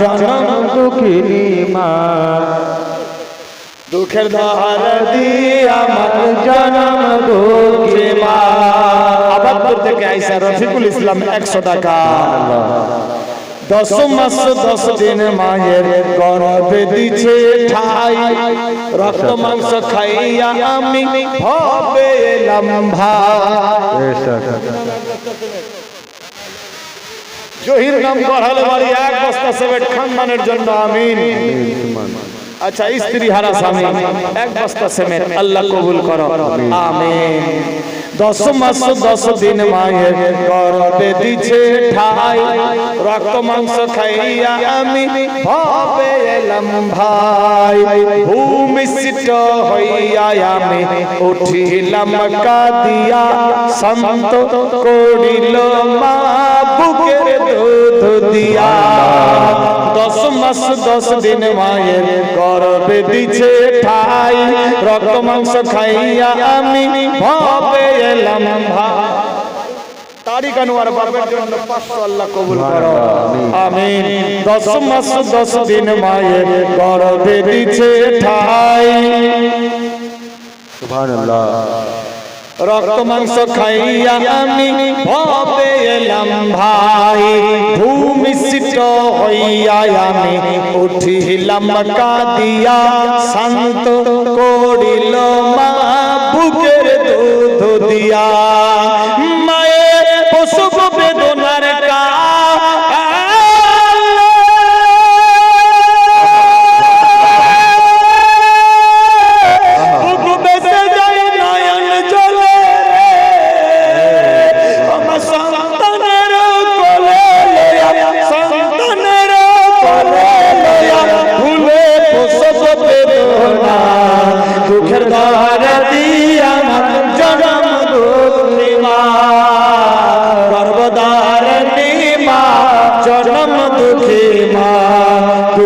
জনম দুঃখিনী মা। দুঃখের ধার দিয়ে আমার জনম দুঃখী মা। আবাদপুর থেকে আইসা রফিকুল ইসলাম একশো টাকা। দশ মাস দশ দিন মায়ের গর্ভে দিছে ঠাই। রক্ত মাংস খাইয়া আমি এলাম ভাই জহির নাম গড়ালে বাড়ি এক বস্তা সেবেট খানদানের জন্য, আমিন। আচ্ছা স্ত্রী হারা স্বামী, এক বস্তা সেমেট আল্লাহ কবুল করো, আমিন। দশ মাস, দশ দিন মায়ের গর্ভে দিছে ঠাই, রক্ত, মাংস খাইয়া আমি ভাবে এলাম ভাই। ভূমিষ্ঠ হইয়া আমি উঠিলাম কাদিয়া, সন্ত করিল মাস দশ দিন মায়ের গর্ভে দিছে ঠাই। রক্ত মাংস খাইয়া আমি ভাবে এলাম ভাই তারিখ আনোয়ার বাবার জন্য পাঁচশো আল্লাহ কবুল করো। আমিন। দশ মাস দশ দিন মায়ের গর্ভে দিছে ঠাই। সুবহানাল্লাহ। রক্ত মাংস খাইয়া আমি ভবে এলাম ভাই। ভূমিষ্ঠ হইয়া আমি উঠিলাম কাদিয়া শান্ত।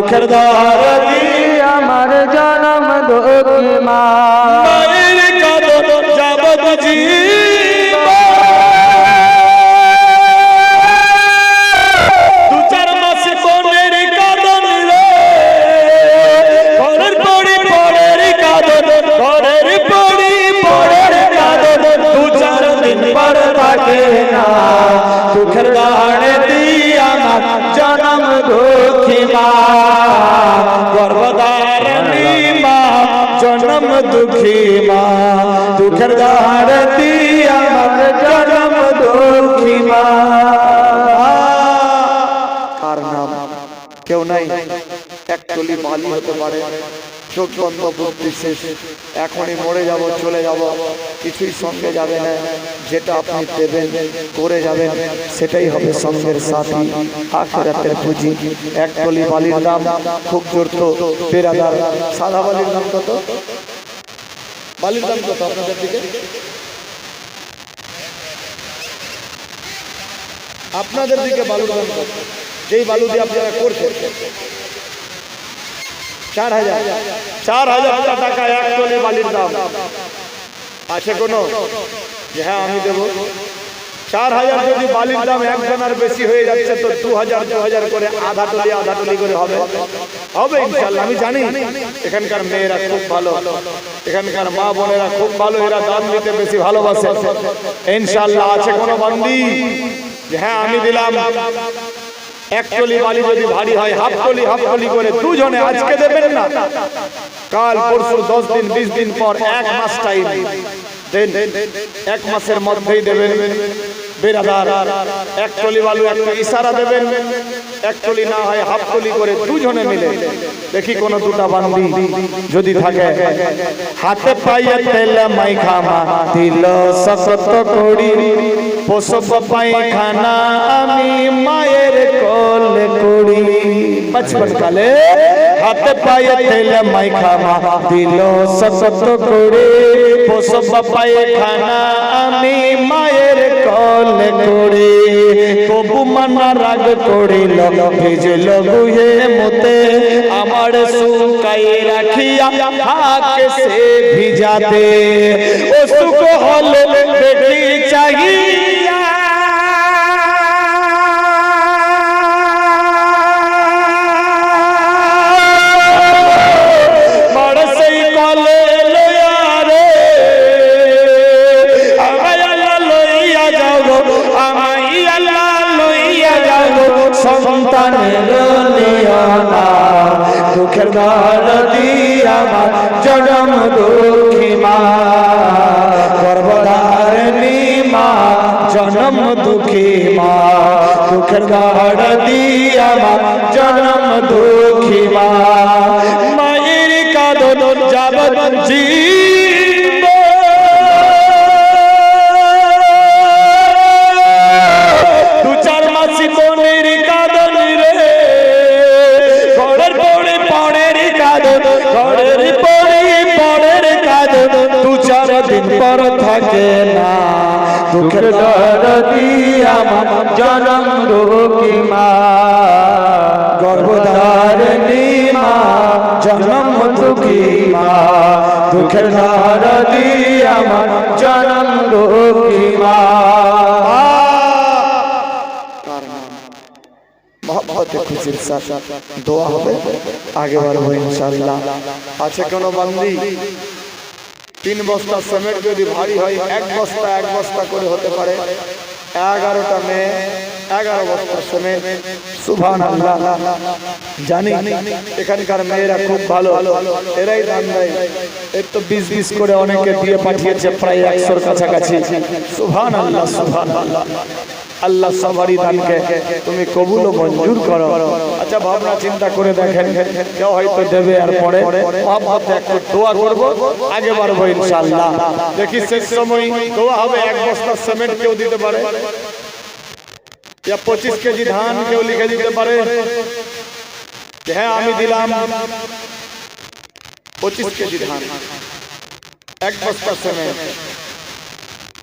দুঃখের দ্বার জনম দুঃখী মা দুঃখের দাঁড়তি আমার জনম দুঃখী মা কার নাম কেউ নাই এক টলি মালি হতে পারে চোখ বন্ধ বুদ্ধি শেষ এখনই মরে যাব, চলে যাব। কিছুই সঙ্গে যাবে না। যেটা আপনি দেবেন, করে যাবেন, সেটাই হবে সঙ্গের সাথী। আখেরাতের পুঁজি। এক টলি বালির দাম, খুব জোর তো, পেরাদার। সাদা বালির দাম কত? বালির দাম কত আপনাদের দিকে? আপনাদের দিকে বালুর দাম কত? যেই বালু দিয়ে আপনারা করছেন চার হাজার। চার হাজার টাকা এক টলি বালির দাম। আছে কোনো? যে হ্যাঁ আমি দেবো। চার হাজার যদি বালির দাম একজনের বেশি হয়ে যাচ্ছে, তো দু হাজার দু হাজার করে আধা টলি আধা টলি করে হবে। হবে ইনশাল্লাহ আমি জানি। এখানকার মেয়েরা খুব ভালো। এখানকার মা বোনেরা খুব ভালো, এরা দাম দিতে বেশি ভালোবাসে। ইনশাল্লাহ আছে কোনো বান্দি? হ্যাঁ আমি দিলাম। এক টলি বালি যদি ভারী হয়, হাফ টলি হাফ টলি করে দুজনে আজকে দেবেন না। কাল পরশু দশ দিন, বিশ দিন পর এক মাস টাইম দেন, এক মাসের মধ্যেই দেবেন। বেরাদার, এক টলি বালু, একটা ইশারা দেবেন। এক না হয়, হাফ টলি করে দুজনে মিলে। দেখি কোন দুটা বান্দি যদি থাকে। হাতে পাইয়ে তেল মাই খামা দিল সকত করি পোষব পায়খানা আমি মায়ের কোলে করি। বচপন কালে হাতে পায়ে তেল মাই খামা দিল সকত করে পোষব পায়খানা আমি মায়ের কোলে করে তবু মানা রাগ করিল, ভিজল গুহে মতে। আমার সুকাই রাখিয়া হাকে সে ভিজাতে। ও সুখ হল বেটি চাহিয়া জনম দুঃখী মা গর্বধারণী মা জনম দুঃখী মা দুঃখের দিয়া মা জনম দুঃখী মা, গর্ভধারণী মা, জন্ম দুঃখী মা, দুঃখের ধারা দিয়ে আমার জন্ম দুঃখী মা। মহব্বতে খুশির সাথে দোয়া আছে কোনো বান্দি? তিন বস্তা সিমেন্ট যদি ভারী হয়, এক বস্তা এক বস্তা করে হতে পারে। এগারোটা মেয়ে এগারো বস্তা সিমেন্ট সুভান আল্লাহ জানি এখানকার মেয়েরা খুব ভালো। এরাই দান দেয় এর তো বিশ বিশ করে অনেকে দিয়ে পাঠিয়েছে প্রায় একশোর কাছাকাছি। সুভান আল্লাহ সুভান আল্লাহ আল্লাহ সবারই দানকে তুমি কবুল ও মঞ্জুর করো। আচ্ছা ভাবনা চিন্তা করে দেখেন, কেউ হয়তো দেবে আর পরে। মহব্বতে একটু দোয়া করব, আগে বাড়বো ইনশাআল্লাহ। দেখি শেষ সময় দোয়া হবে, এক বস্তা সিমেন্ট কেউ দিতে পারে। या পঁচিশ কেজি ধান কেউ লিখে দিতে পারে যে হ্যাঁ আমি দিলাম পঁচিশ কেজি ধান এক বস্তা সিমেন্ট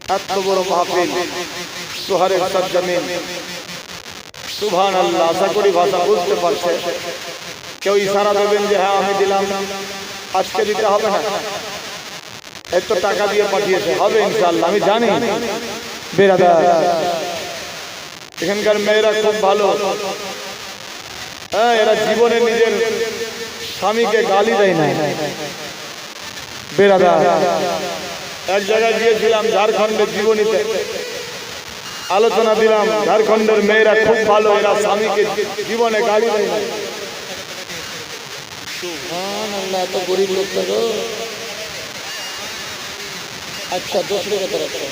এত বড় মাহফিল সোহারের সজ্জামিন সুভান আল্লাহ আশা করি ভাষা বুঝতে পারছে কেউ ইশারা দেবেন যে হ্যাঁ আমি দিলাম আজকে দিতে হবে না এত টাকা দিয়ে পাঠিয়েছে হবে ইনশাল্লাহ আমি জানি বেরাদার এখানকার মেয়েরা খুব ভালো। হ্যাঁ এরা জীবনে নিজের স্বামীকে গালি দেয় না। বেরাদার। এক জায়গায় গিয়েছিলাম ঝাড়খণ্ডের জীবনীতে। আলোচনা দিলাম, ঝাড়খণ্ডের মেয়েরা খুব ভালো, এরা স্বামীকে জীবনে গালি দেয় না। এত গরিব লোক আচ্ছা দোসরে কথা রাখতে সুভান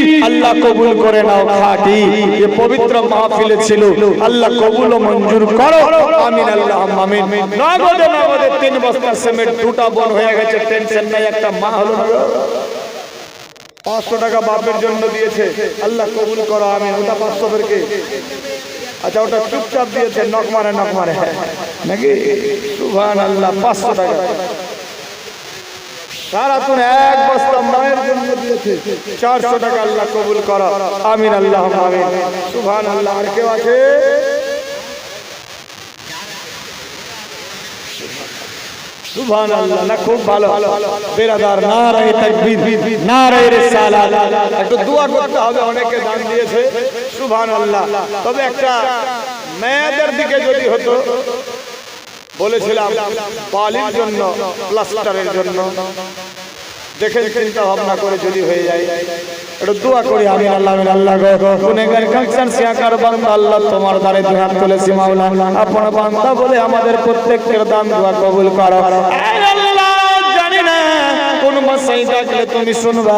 আল্লাহ কবুল করে নাও খাটি এ পবিত্র মাহফিলে ছিল। আল্লাহ কবুল ও মঞ্জুর করো। আমিন আল্লাহ আমিন। নগদে নগদে তিন বস্তা সিমেন্ট, দুটা বোন হয়ে গেছে, টেনশন নাই, একটা মা হলো না পাঁচশো টাকা বাপের জন্য দিয়েছে। আল্লাহ কবুল করো আমি ওটা পাঁচশো বেরকে আচ্ছা ওটা চুপচাপ দিয়েছে, নখ মারে নখ মারে। নাকি? সুভান আল্লাহ পাঁচশো টাকা। সারা তুন এক চারশো টাকা আল্লাহ কবুল করো। আমিন আল্লাহ আমিন। সুভান আল্লাহ আর কেউ আছে? খুব ভালো। অনেকে দান দিয়েছে। আল্লাহ তবে একটা মেয়েদের দিকে যদি হতো বলেছিলাম বালির জন্য প্লাস্টারের জন্য। দেখে চিন্তা ভাবনা করে যদি হয়ে যায়। দোয়া করি আমি, আল্লাহ আল্লাহ আল্লাহ তোমার বলে আমাদের প্রত্যেকের দান, দোয়া কবুল করো। কোন মাসাই তুমি শুনবা।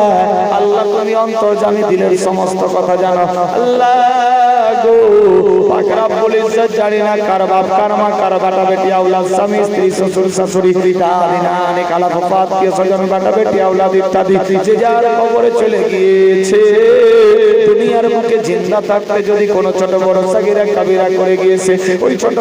আল্লাহ, তুমি অন্তর জানি দিলের সমস্ত কথা জানো। আল্লাহ। গো ইজ্জত জানি না কার বাপ, কার মা, কার বাটা বেটি আউলাদ স্বামী, স্ত্রী, শ্বশুর, শাশুড়ি দাদি নানি কালা ফুফা আত্মীয় স্বজন, বাটা বেটি আউলাদ ইত্যাদি। যে যার কবরে চলে গিয়েছে, দুনিয়ার বুকে জিন্দা থাকতে যদি কোনো ছোট বড় সাগিরা, কাবিরা করে গিয়েছে, ওই ছোট